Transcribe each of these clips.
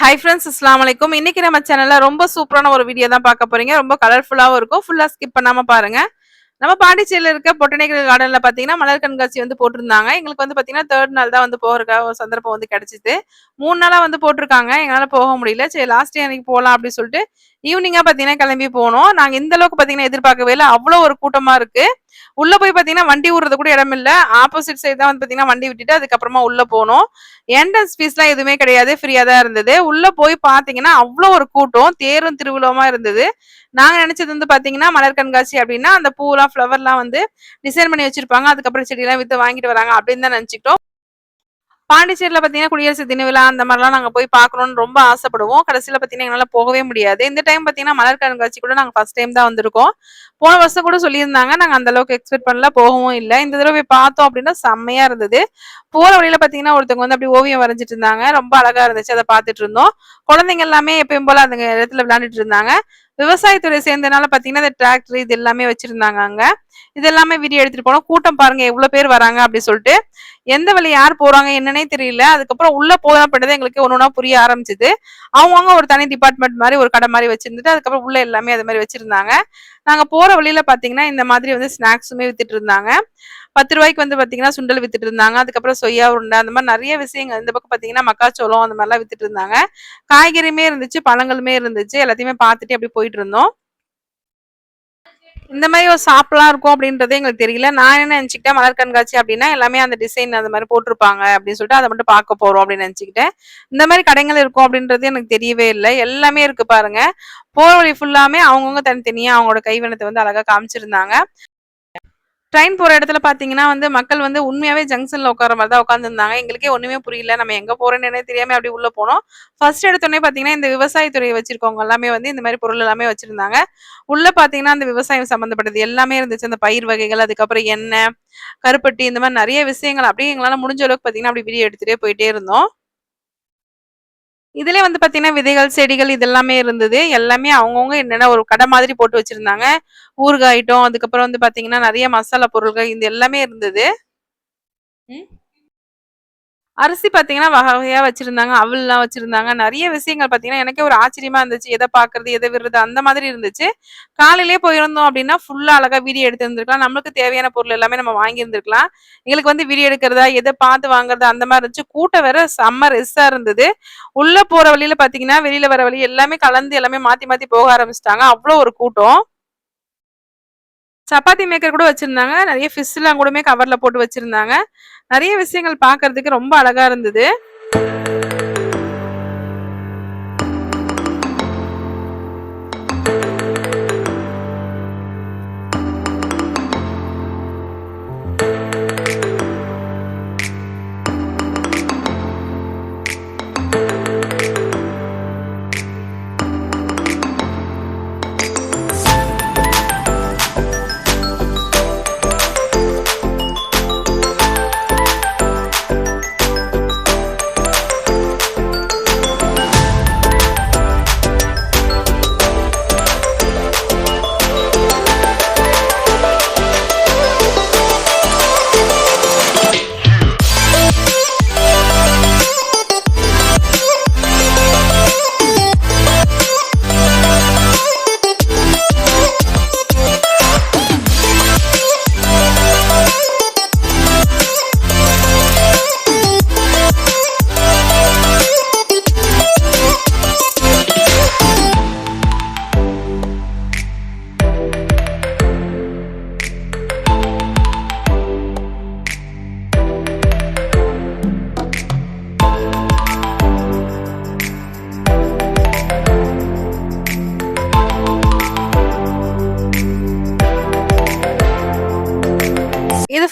Hi friends அஸ்லாம் வலைக்கும் இன்னைக்கு நம்ம சேனல்ல ரொம்ப சூப்பரான ஒரு வீடியோ தான் பார்க்க போறீங்க. ரொம்ப கலர்ஃபுல்லாவும் இருக்கும். ஃபுல்லா ஸ்கிப் பண்ணாம பாருங்க. நம்ம பாண்டிச்சேரியில் இருக்க பொட்டனிக்கல் கார்டன்ல பாத்தீங்கன்னா மலர் கண்காட்சி வந்து போட்டிருந்தாங்க. எங்களுக்கு வந்து பாத்தீங்கன்னா தேர்ட் நாள் தான் வந்து போகிறக்க ஒரு சந்தர்ப்பம் வந்து கிடைச்சிது. மூணு நாளா வந்து போட்டிருக்காங்க. எங்களால போக முடியல. சரி லாஸ்ட் டே அன்னைக்கு போகலாம் அப்படின்னு சொல்லிட்டு ஈவினிங்கா பாத்தீங்கன்னா கிளம்பி போனோம். நாங்க இந்த அளவுக்கு பாத்தீங்கன்னா எதிர்பார்க்கவே இல்லை. அவ்வளோ ஒரு கூட்டமா இருக்கு. உள்ள போய் பாத்தீங்கன்னா வண்டி விடுறது கூட இடம் இல்ல. ஆப்போசிட் சைடு தான் வந்து பாத்தீங்கன்னா வண்டி விட்டுட்டு அதுக்கப்புறமா உள்ள போனோம். என்ட்ரன்ஸ் ஃபீஸ்லாம் எதுவுமே கிடையாது. ஃப்ரீயா தான் இருந்தது. உள்ள போய் பாத்தீங்கன்னா அவ்வளோ ஒரு கூட்டம். தேரும் திருவிழாமா இருந்தது. நாங்க நினைச்சது வந்து பாத்தீங்கன்னா மலர் கண்காட்சி அப்படின்னா அந்த பூலாம் ஃப்ளவர்லாம் வந்து டிசைன் பண்ணி வச்சிருப்பாங்க. அதுக்கப்புறம் செடியெல்லாம் வித்து வாங்கிட்டு வராங்க அப்படின்னு தான் நினைச்சிட்டோம் பாண்டிச்சேரியில பார்த்தீங்கன்னா குடியரசு தின விழா அந்த மாதிரிலாம் நாங்கள் போய் பார்க்கணும்னு ரொம்ப ஆசைப்படுவோம். கடைசியில் பார்த்தீங்கன்னா எங்களால் போகவே முடியாது. இந்த டைம் பார்த்தீங்கன்னா மலர் கண்காட்சி கூட நாங்கள் ஃபர்ஸ்ட் டைம் தான் வந்திருக்கோம். போன வருஷம் கூட சொல்லியிருந்தாங்க. நாங்கள் அந்த அளவுக்கு எக்ஸ்பெக்ட் பண்ணல. போகவும் இல்லை. இந்த தடவை போய் பார்த்தோம் அப்படின்னா செம்மையா இருந்தது. போகிற வழியில் பார்த்தீங்கன்னா ஒருத்தவங்க வந்து அப்படி ஓவியம் வரைஞ்சிட்டு இருந்தாங்க. ரொம்ப அழகா இருந்துச்சு. அதை பார்த்துட்டு இருந்தோம். குழந்தைங்க எல்லாமே எப்பயும் போல அந்த இடத்துல விளையாண்டுட்டு இருந்தாங்க. விவசாயத்துறை சேர்ந்தனால பாத்தீங்கன்னா இந்த டிராக்டர் இது எல்லாமே வச்சிருந்தாங்க அங்க. இது எல்லாமே வீடியோ எடுத்துட்டு போனோம். கூட்டம் பாருங்க. எவ்வளவு பேர் வராங்க அப்படி சொல்லிட்டு. எந்த வழி யார் போறாங்க என்னன்னே தெரியல. அதுக்கப்புறம் உள்ள போதப்பட்டது எங்களுக்கு ஒன்னு ஒன்றா புரிய ஆரம்பிச்சது. அவங்கவுங்க ஒரு தனி டிபார்ட்மெண்ட் மாதிரி ஒரு கடை மாதிரி வச்சிருந்துட்டு அதுக்கப்புறம் உள்ள எல்லாமே அது மாதிரி வச்சிருந்தாங்க. நாங்க போற வழியில பாத்தீங்கன்னா இந்த மாதிரி வந்து ஸ்நாக்ஸுமே வித்துட்டு இருந்தாங்க. பத்து ரூபாய்க்கு வந்து பாத்தீங்கன்னா சுண்டல் வித்துட்டு இருந்தாங்க. அதுக்கப்புறம் சொய்யா உருண்டை அந்த மாதிரி நிறைய விஷயங்கள். இந்த பக்கம் பாத்தீங்கன்னா மக்காச்சோளம் அந்த மாதிரிலாம் வித்துட்டு இருந்தாங்க. காய்கறியுமே இருந்துச்சு பழங்களுமே இருந்துச்சு எல்லாத்தையுமே பார்த்துட்டு அப்படி போயிட்டு இருந்தோம். இந்த மாதிரி ஒரு ஷாப்லாம் இருக்கும் அப்படின்றது எங்களுக்கு தெரியல. நான் என்ன நினைச்சுக்கிட்டேன்? மலர் கண்காட்சி அப்படின்னா எல்லாமே அந்த டிசைன் அந்த மாதிரி போட்டிருப்பாங்க அப்படின்னு சொல்லிட்டு அதை மட்டும் பார்க்க போறோம் அப்படின்னு நினைச்சுக்கிட்டேன். இந்த மாதிரி கடைகள் இருக்கும் அப்படின்றது எனக்கு தெரியவே இல்லை. எல்லாமே இருக்கு பாருங்க. போகிற வழி ஃபுல்லாமே அவங்கவுங்க தனித்தனியா அவங்களோட கைவினத்தை வந்து அழகா காமிச்சிருந்தாங்க. ட்ரெயின் போற இடத்துல பாத்தீங்கன்னா வந்து மக்கள் வந்து உண்மையாவே ஜங்ஷன்ல உட்கார மாதிரி தான் உட்காந்துருந்தாங்க எங்களுக்கே ஒண்ணுமே புரியல. நம்ம எங்க போறோம்னு தெரியாம அப்படி உள்ள போனோம். ஃபர்ஸ்ட் எடுத்தோடனே பாத்தீங்கன்னா இந்த விவசாயத்துறையை வச்சிருக்கவங்க எல்லாமே வந்து இந்த மாதிரி பொருள் எல்லாமே வச்சிருந்தாங்க. உள்ள பாத்தீங்கன்னா அந்த விவசாயம் சம்பந்தப்பட்டது எல்லாமே இருந்துச்சு. அந்த பயிர் வகைகள் அதுக்கப்புறம் எண்ணெய் கருப்பட்டி இந்த மாதிரி நிறைய விஷயங்கள் அப்படியே எங்களால முடிஞ்ச அளவுக்கு பாத்தீங்கன்னா அப்படி வீடியோ எடுத்துட்டே போயிட்டே இருந்தோம். இதுல வந்து பாத்தீங்கன்னா விதைகள் செடிகள் இதெல்லாமே இருந்தது. எல்லாமே அவங்கவுங்க என்னென்ன ஒரு கடை மாதிரி போட்டு வச்சிருந்தாங்க. ஊறுகாய் அதுக்கப்புறம் வந்து பாத்தீங்கன்னா நிறைய மசாலா பொருட்கள் இது எல்லாமே இருந்தது. அரிசி பார்த்தீங்கன்னா வகை வகையாக வச்சுருந்தாங்க அவல்லாம் வச்சுருந்தாங்க. நிறைய விஷயங்கள் பார்த்தீங்கன்னா எனக்கே ஒரு ஆச்சரியமா இருந்துச்சு. எதை பார்க்குறது எதை விடுறது அந்த மாதிரி இருந்துச்சு. காலையிலேயே போயிருந்தோம் அப்படின்னா ஃபுல்லாக அழகாக வீடியோ எடுத்துருந்துருக்கலாம். நம்மளுக்கு தேவையான பொருள் எல்லாமே நம்ம வாங்கி இருந்திருக்கலாம் எங்களுக்கு வந்து வீடியோ எடுக்கிறதா எதை பார்த்து வாங்குறது அந்த மாதிரி இருந்துச்சு. கூட்டம் வேற செம்ம ரெஸ்ஸாக இருந்தது. உள்ளே போகிற வழியில் பார்த்தீங்கன்னா வெளியில் வர வழி எல்லாமே கலந்து எல்லாமே மாற்றி மாற்றி போக ஆரம்பிச்சிட்டாங்க. அவ்வளோ ஒரு கூட்டம். சப்பாத்தி மேக்கர் கூட வச்சிருந்தாங்க. நிறைய ஃபிஷ் கூடமே கவர்ல போட்டு வச்சிருந்தாங்க. நிறைய விஷயங்கள் பாக்குறதுக்கு ரொம்ப அழகா இருந்தது.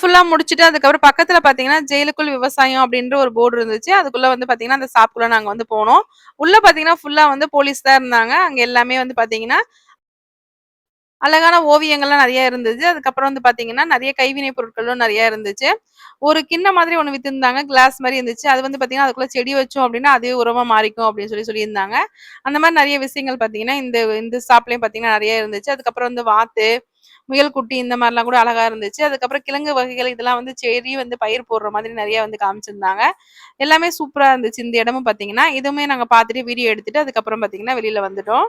ஃபுல்லா முடிச்சுட்டு அதுக்கப்புறம் பக்கத்துல பாத்தீங்கன்னா ஜெயிலுக்குள் விவசாயம் அப்படின்ற ஒரு போர்டு இருந்துச்சு. அதுக்குள்ள வந்து பாத்தீங்கன்னா அந்த சாப்புக்குள்ள நாங்க வந்து போனோம். உள்ள பாத்தீங்கன்னா ஃபுல்லா வந்து போலீஸ் தான் இருந்தாங்க. அங்க எல்லாமே வந்து பாத்தீங்கன்னா அழகான ஓவியங்கள்லாம் நிறைய இருந்துச்சு. அதுக்கப்புறம் வந்து பாத்தீங்கன்னா நிறைய கைவினை பொருட்களும் நிறைய இருந்துச்சு. ஒரு கிண்ண மாதிரி ஒண்ணு வித்திருந்தாங்க. கிளாஸ் மாதிரி இருந்துச்சு. அது வந்து பாத்தீங்கன்னா அதுக்குள்ள செடி வச்சோம் அப்படின்னா அதுவே உரமா மாறிக்கும் அப்படின்னு சொல்லி சொல்லியிருந்தாங்க. அந்த மாதிரி நிறைய விஷயங்கள் பாத்தீங்கன்னா இந்த இந்த ஷாப்லயும் பாத்தீங்கன்னா நிறைய இருந்துச்சு. அதுக்கப்புறம் வந்து வாத்து முயல் குட்டி இந்த மாதிரிலாம் கூட அழகா இருந்துச்சு. அதுக்கப்புறம் கிழங்கு வகைகள் இதெல்லாம் வந்து செடி வந்து பயிர் போடுற மாதிரி நிறைய வந்து காமிச்சிருந்தாங்க. எல்லாமே சூப்பரா இருந்துச்சு இந்த இடமும் பாத்தீங்கன்னா. இதுவுமே நாங்க பார்த்துட்டு வீடியோ எடுத்துட்டு அதுக்கப்புறம் பாத்தீங்கன்னா வெளியில வந்துட்டோம்.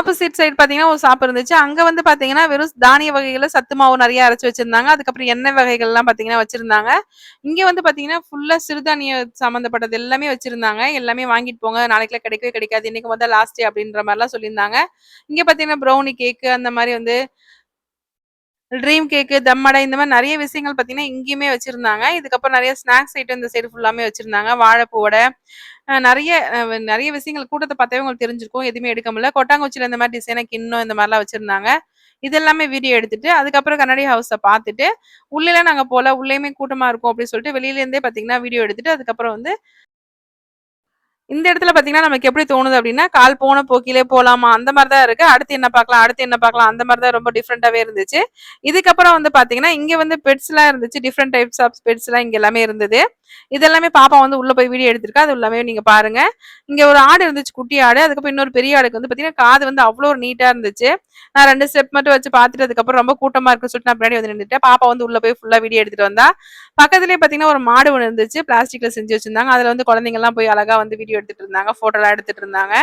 ஆப்போசிட் சைடு பார்த்தீங்கன்னா ஒரு ஷாப் இருந்துச்சு. அங்கே வந்து பார்த்தீங்கன்னா வெறும் தானிய வகைகளை சத்து மாவு நிறைய அரைச்சி வச்சிருந்தாங்க. அதுக்கப்புறம் எண்ணெய் வகைகள்லாம் பார்த்தீங்கன்னா வச்சிருந்தாங்க. இங்கே வந்து பார்த்தீங்கன்னா ஃபுல்லாக சிறுதானிய சம்மந்தப்பட்டது எல்லாமே வச்சிருந்தாங்க. எல்லாமே வாங்கிட்டு போங்க. நாளைக்குலாம் கிடைக்கவே கிடைக்காது. இன்னைக்கு முதல் லாஸ்ட் அப்படின்ற மாதிரிலாம் சொல்லியிருந்தாங்க. இங்கே பார்த்தீங்கன்னா ப்ரௌனி கேக்கு அந்த மாதிரி வந்து ட்ரீம் கேக்கு தம்மடை இந்த மாதிரி நிறைய விஷயங்கள் பார்த்தீங்கன்னா இங்கேயுமே வச்சிருந்தாங்க. இதுக்கப்புறம் நிறைய ஸ்நாக்ஸ் ஐட்டம் இந்த சைடு ஃபுல்லாமே வச்சிருந்தாங்க. வாழைப்பூவோட நிறைய நிறைய விஷயங்கள் கூட்டத்தை பார்த்தாவே உங்களுக்கு தெரிஞ்சிருக்கும். எதுவுமே எடுக்க முடியல. கொட்டாங்குச்சியில் இந்த மாதிரி டிசைனாக கிண்ணம் இந்த மாதிரிலாம் வச்சிருந்தாங்க. இது எல்லாமே வீடியோ எடுத்துட்டு அதுக்கப்புறம் கண்ணாடி ஹவுஸை பார்த்துட்டு உள்ளே நாங்கள் போகல. உள்ளேயுமே கூட்டமாக இருக்கும் அப்படின்னு சொல்லிட்டு வெளியிலேருந்தே பார்த்தீங்கன்னா வீடியோ எடுத்துட்டு அதுக்கப்புறம் வந்து இந்த இடத்துல பாத்தீங்கன்னா நமக்கு எப்படி தோணுது அப்படின்னா கால் போன போக்கிலே போலாமா? அந்த மாதிரி தான் இருக்கு. அடுத்து என்ன பார்க்கலாம்? அடுத்து என்ன பார்க்கலாம்? அந்த மாதிரி தான் ரொம்ப டிஃப்ரெண்டாவே இருந்துச்சு. இதுக்கப்புறம் வந்து பாத்தீங்கன்னா இங்க வந்து பெட்ஸ் எல்லாம் இருந்துச்சு. டிஃப்ரெண்ட் டைப்ஸ் ஆஃப் பெட்ஸ் எல்லாம் இங்க எல்லாமே இருந்தது. இதெல்லாமே பாப்பா வந்து உள்ள போய் வீடியோ எடுத்திருக்கா. அது எல்லாமே நீங்க பாருங்க. இங்க ஒரு ஆடு இருந்துச்சு குட்டி ஆடு. அதுக்கப்புறம் இன்னொரு பெரிய ஆடுக்கு வந்து பாத்தீங்கன்னா காது வந்து அவ்வளோ ஒரு நீட்டா இருந்துச்சு. நான் ரெண்டு ஸ்டெப் மட்டும் வச்சு பார்த்துட்டு அதுக்கப்புறம் ரொம்ப கூட்டமா இருக்குன்னு சொல்லிட்டு நான் பின்னாடி வந்து நின்றுட்டேன் பாப்பா வந்து உள்ள போய் ஃபுல்லா வீடியோ எடுத்துட்டு வந்தா. பக்கத்துலயே பாத்தீங்கன்னா ஒரு மாடு ஒன்று இருந்துச்சு. பிளாஸ்டிக்ல செஞ்சு வச்சிருந்தாங்க. அதுல வந்து குழந்தைங்க எல்லாம் போய் அழகா வந்து வீடியோ எடுத்துட்டு இருந்தாங்க. போட்டோ எல்லாம் எடுத்துட்டு இருந்தாங்க.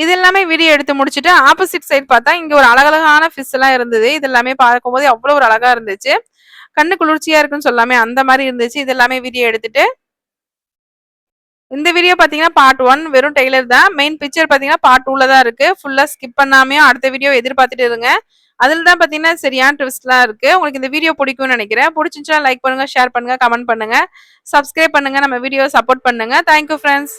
இது எல்லாமே வீடியோ எடுத்து முடிச்சுட்டு ஆப்போசிட் சைடு பார்த்தா இங்க ஒரு அழகழகான ஃபிஷ் எல்லாம் இருந்தது. இது எல்லாமே பார்க்கும்போது அவ்வளவு ஒரு அழகா இருந்துச்சு. கண்ணு குளிர்ச்சியா இருக்குன்னு சொல்லாமே அந்த மாதிரி இருந்துச்சு. இது எல்லாமே வீடியோ எடுத்துட்டு. இந்த வீடியோ பார்த்தீங்கன்னா பார்ட் ஒன் வெறும் டெய்லர் தான். மெயின் பிக்சர் பார்த்தீங்கன்னா பார்ட் டூல தான் இருக்கு. ஃபுல்லா ஸ்கிப் பண்ணாமையும் அடுத்த வீடியோ எதிர்பார்த்துட்டு இருங்க. அதில் தான் பார்த்தீங்கன்னா சரியான ட்விஸ்ட்லாம் இருக்கு. உங்களுக்கு இந்த வீடியோ பிடிக்கும்னு நினைக்கிறேன். பிடிச்சிருந்துச்சா லைக் பண்ணுங்க ஷேர் பண்ணுங்க கமெண்ட் பண்ணுங்க. சப்ஸ்கிரைப் பண்ணுங்க நம்ம வீடியோ சப்போர்ட் பண்ணுங்க. Thank you friends